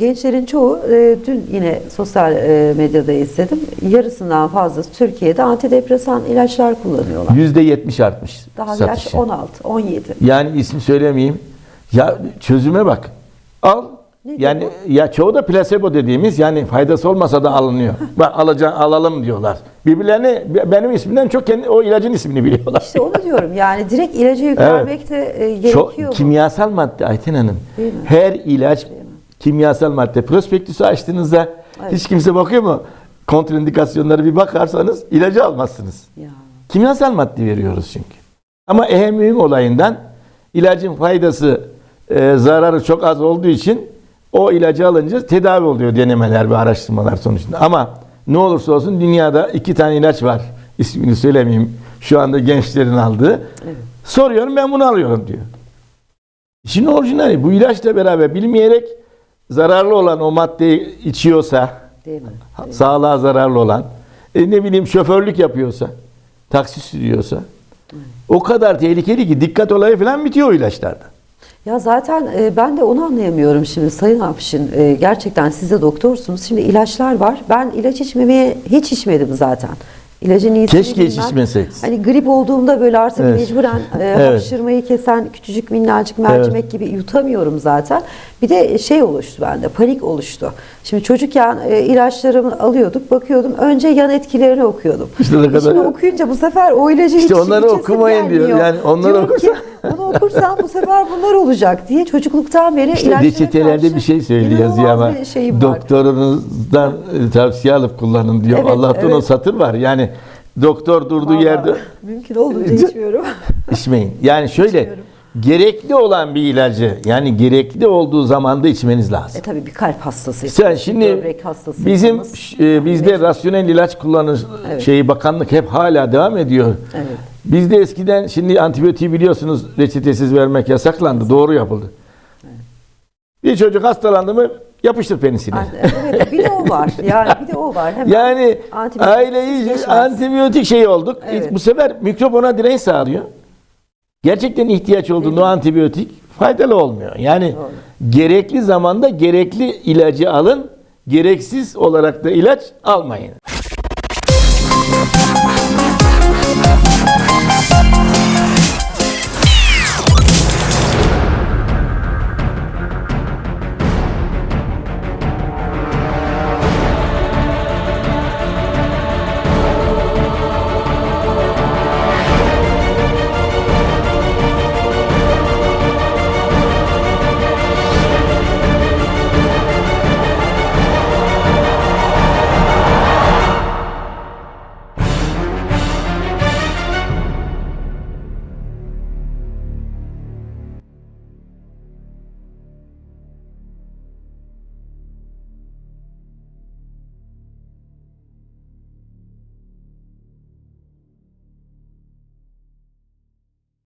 gençlerin çoğu e, dün yine sosyal e, medyada izledim. Yarısından fazlası Türkiye'de antidepresan ilaçlar kullanıyorlar. Yüzde yetmiş artmış Daha satışı. yaş 16, 17. Yani isim söylemeyeyim. Ya çözüme bak. Al. Nedir yani ya çoğu da plasebo dediğimiz yani faydası olmasa da alınıyor. Bak alacağım alalım diyorlar. Birbirlerine benim ismimden çok kendi o ilacın ismini biliyorlar. İşte onu diyorum yani direkt ilaca yüklenmek de e, gerekiyor. Çok kimyasal madde Ayten Hanım. Her ilaç kimyasal madde. Prospektüsü açtığınızda Evet. hiç kimse bakıyor mu? Kontraindikasyonları bir bakarsanız ilacı almazsınız. Ya. Kimyasal madde veriyoruz çünkü. Ama ehem mühim olayından ilacın faydası, e, zararı çok az olduğu için o ilacı alınca tedavi oluyor denemeler ve araştırmalar sonucunda. Ama ne olursa olsun dünyada iki tane ilaç var. İsmini söylemeyeyim. Şu anda gençlerin aldığı. Evet. Soruyorum ben bunu alıyorum diyor. İşin orijinali bu ilaçla beraber bilmeyerek zararlı olan o maddeyi içiyorsa, Değil mi? Ha- sağlığa zararlı olan, e, ne bileyim şoförlük yapıyorsa, taksi sürüyorsa, o kadar tehlikeli ki dikkat olayı falan bitiyor o ilaçlarda. Ya zaten e, ben de onu anlayamıyorum şimdi Sayın Apşin. E, gerçekten siz de doktorsunuz. Şimdi ilaçlar var. Ben ilaç içmemeye hiç içmedim zaten. İlacın iyisini Keşke hiç içmeseydiniz. Hani grip olduğumda böyle artık Evet. mecburen e, Evet. hapşırmayı kesen küçücük minnacık mercimek gibi yutamıyorum zaten. Bir de şey oluştu bende panik oluştu. Şimdi çocukken e, ilaçlarımı alıyorduk bakıyordum önce yan etkilerini okuyordum. İşte ne kadar- Şimdi okuyunca bu sefer o ilacı İşte hiç onları okumayın diyor. gelmiyor. Yani onları Diyorum ki, okursan- bunu okursam bu sefer bunlar olacak diye çocukluktan beri İşte ilaçlara reçetelerde bir şey söylüyor yazıyor ama doktorunuzdan e, tavsiye alıp kullanın diyor. Evet, Allah'tan o evet. satır var. Yani doktor durduğu Vallahi yerde mümkün olduğunca içmiyorum. içmeyin. Yani şöyle İçmiyorum. Gerekli olan bir ilacı yani gerekli olduğu zamanda içmeniz lazım. e tabii bir kalp hastası. Sen şimdi böbrek hastası. bizim e, bizde rasyonel ilaç kullanır Evet. şeyi bakanlık hep hala devam ediyor. Evet. Bizde eskiden şimdi antibiyotiği biliyorsunuz reçetesiz vermek yasaklandı. Doğru yapıldı. Bir çocuk hastalandı mı yapıştır penisini. Evet, bir de o var. Yani bir de o var. Hemen Yani aileyi antibiyotik şeyi olduk. Evet. Bu sefer mikrop ona direnç sağlıyor. Gerçekten ihtiyaç olduğunda o antibiyotik faydalı olmuyor. Yani Doğru. gerekli zamanda gerekli ilacı alın, gereksiz olarak da ilaç almayın.